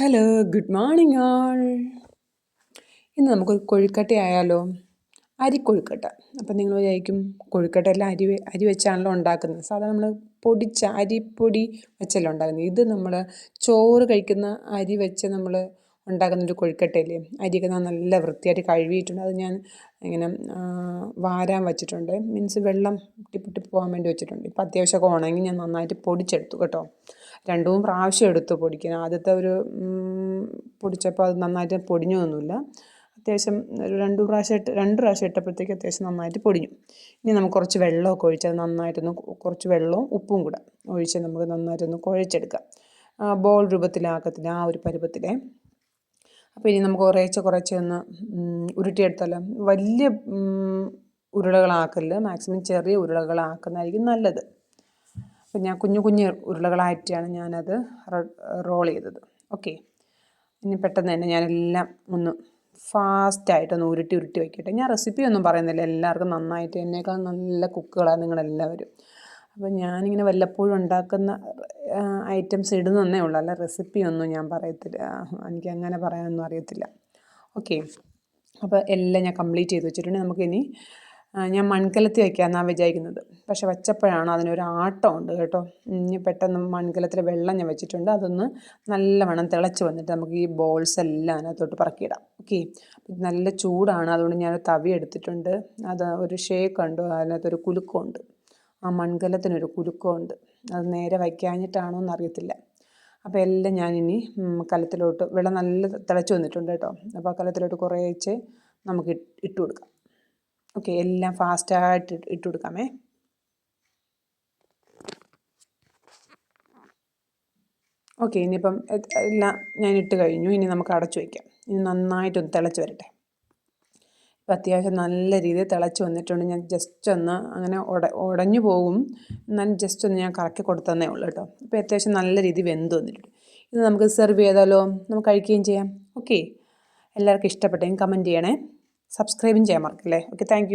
Hello good morning ആൾ ഇന്ന് നമുക്കൊരു കൊഴുക്കട്ട ആയാലോ അരിക്കൊഴുക്കട്ട അപ്പം നിങ്ങൾ വിചാരിക്കും കൊഴുക്കട്ട എല്ലാം അരി അരി വെച്ചാണല്ലോ ഉണ്ടാക്കുന്നത്. സാധാരണ നമ്മൾ പൊടിച്ച അരിപ്പൊടി വെച്ചല്ലോ ഉണ്ടാക്കുന്നത്. ഇത് നമ്മൾ ചോറ് കഴിക്കുന്ന അരി വെച്ച് നമ്മൾ ഉണ്ടാക്കുന്നൊരു കൊഴുക്കട്ടയില്ലേ? അരിയൊക്കെ നല്ല വൃത്തിയായിട്ട് കഴുകിയിട്ടുണ്ട്. അത് ഞാൻ ഇങ്ങനെ വാരാൻ വെച്ചിട്ടുണ്ട്. മീൻസ് വെള്ളം ടിപ്പ് പോകാൻ വേണ്ടി വെച്ചിട്ടുണ്ട്. ഇപ്പം അത്യാവശ്യമൊക്കെ ഉണങ്ങി ഞാൻ നന്നായിട്ട് പൊടിച്ചെടുത്തു കേട്ടോ. രണ്ട് പ്രാവശ്യം എടുത്തു പൊടിക്കാൻ ആദ്യത്തെ ഒരു പൊടിച്ചപ്പോൾ അത് നന്നായിട്ട് പൊടിഞ്ഞൊന്നുമില്ല അത്യാവശ്യം ഒരു രണ്ട് പ്രാവശ്യം ഇട്ട് രണ്ട് പ്രാവശ്യം ഇട്ടപ്പോഴത്തേക്ക് അത്യാവശ്യം നന്നായിട്ട് പൊടിഞ്ഞു. ഇനി നമുക്ക് കുറച്ച് വെള്ളമൊക്കെ ഒഴിച്ച് അത് നന്നായിട്ടൊന്ന് കുറച്ച് വെള്ളവും ഉപ്പും കൂടെ ഒഴിച്ച് നമുക്ക് നന്നായിട്ടൊന്ന് കുഴച്ചെടുക്കാം. ബോൾ രൂപത്തിലാക്കത്തില്ല ആ ഒരു പരുവത്തിലെ. അപ്പോൾ ഇനി നമുക്ക് കുറേശ്ശെ കുറേശ്ശെ ഒന്ന് ഉരുട്ടിയെടുത്താലോ. വലിയ ഉരുളകളാക്കൽ മാക്സിമം ചെറിയ ഉരുളകളാക്കുന്നതായിരിക്കും നല്ലത്. അപ്പം ഞാൻ കുഞ്ഞു കുഞ്ഞു ഉരുളകളായിട്ടാണ് ഞാനത് റോൾ ചെയ്തത്. ഓക്കെ ഇനി പെട്ടെന്ന് തന്നെ ഞാനെല്ലാം ഒന്ന് ഫാസ്റ്റായിട്ടൊന്ന് ഉരുട്ടി ഉരുട്ടി വയ്ക്കട്ടെ ഞാൻ റെസിപ്പി ഒന്നും പറയുന്നില്ല. എല്ലാവർക്കും നന്നായിട്ട് എന്നേക്കാൾ നല്ല കുക്കുകളാണ് നിങ്ങളെല്ലാവരും. അപ്പം ഞാനിങ്ങനെ വല്ലപ്പോഴും ഉണ്ടാക്കുന്ന ഐറ്റംസ് ഇടുന്നതന്നേ ഉള്ളൂ. അല്ല റെസിപ്പി ഒന്നും ഞാൻ പറയത്തില്ല. എനിക്ക് അങ്ങനെ പറയാനൊന്നും അറിയത്തില്ല. ഓക്കെ അപ്പോൾ എല്ലാം ഞാൻ കംപ്ലീറ്റ് ചെയ്ത് വെച്ചിട്ടുണ്ട്. നമുക്കിനി ഞാൻ മൺകലത്തിൽ വയ്ക്കാമെന്നാണ് വിചാരിക്കുന്നത്. പക്ഷെ വച്ചപ്പോഴാണ് അതിനൊരു ആട്ടം ഉണ്ട് കേട്ടോ ഇനി പെട്ടെന്ന് മൺകലത്തിൽ വെള്ളം ഞാൻ വെച്ചിട്ടുണ്ട്. അതൊന്ന് നല്ലവണ്ണം തിളച്ച് വന്നിട്ട് നമുക്ക് ഈ ബോൾസ് എല്ലാം അതിനകത്തോട്ട് പറക്കിയിടാം. ഓക്കെ? നല്ല ചൂടാണ്. അതുകൊണ്ട് ഞാൻ തവി എടുത്തിട്ടുണ്ട്. അത് ഒരു ഷേക്ക് ഉണ്ട് അതിനകത്തൊരു കുലുക്കമുണ്ട്. ആ മൺകലത്തിനൊരു കുലുക്കമുണ്ട്. അത് നേരെ വയ്ക്കാഞ്ഞിട്ടാണോ എന്നറിയത്തില്ല. അപ്പോൾ എല്ലാം ഞാനിനി കലത്തിലോട്ട് വെള്ളം നല്ല തിളച്ച് വന്നിട്ടുണ്ട് കേട്ടോ. അപ്പോൾ ആ കലത്തിലോട്ട് കുറേച്ച് നമുക്ക് ഇട്ട് കൊടുക്കാം. ഓക്കെ എല്ലാം ഫാസ്റ്റായിട്ട് ഇട്ട് കൊടുക്കാമേ. ഓക്കെ ഇനിയിപ്പം എല്ലാം ഞാൻ ഇട്ട് കഴിഞ്ഞു. ഇനി നമുക്ക് അടച്ചു വയ്ക്കാം ഇനി നന്നായിട്ടൊന്ന് തിളച്ച് വരട്ടെ. ഇപ്പം അത്യാവശ്യം നല്ല രീതിയിൽ തിളച്ച് വന്നിട്ടുണ്ട്. ഞാൻ ജസ്റ്റ് ഒന്ന് അങ്ങനെ ഉട ഉടഞ്ഞു പോകും. എന്നാലും ജസ്റ്റ് ഒന്ന് ഞാൻ കറക്കി കൊടുത്തന്നേ ഉള്ളൂ കേട്ടോ. ഇപ്പോൾ അത്യാവശ്യം നല്ല രീതിയിൽ വെന്ത് വന്നിട്ടുണ്ട്. ഇത് നമുക്ക് സെർവ് ചെയ്താലോ? നമുക്ക് കഴിക്കുകയും ചെയ്യാം. ഓക്കെ എല്ലാവർക്കും ഇഷ്ടപ്പെട്ടെങ്കിൽ കമന്റ് ചെയ്യണേ. സബ്സ്ക്രൈബും ചെയ്യാൻ മറക്കല്ലേ? Okay thank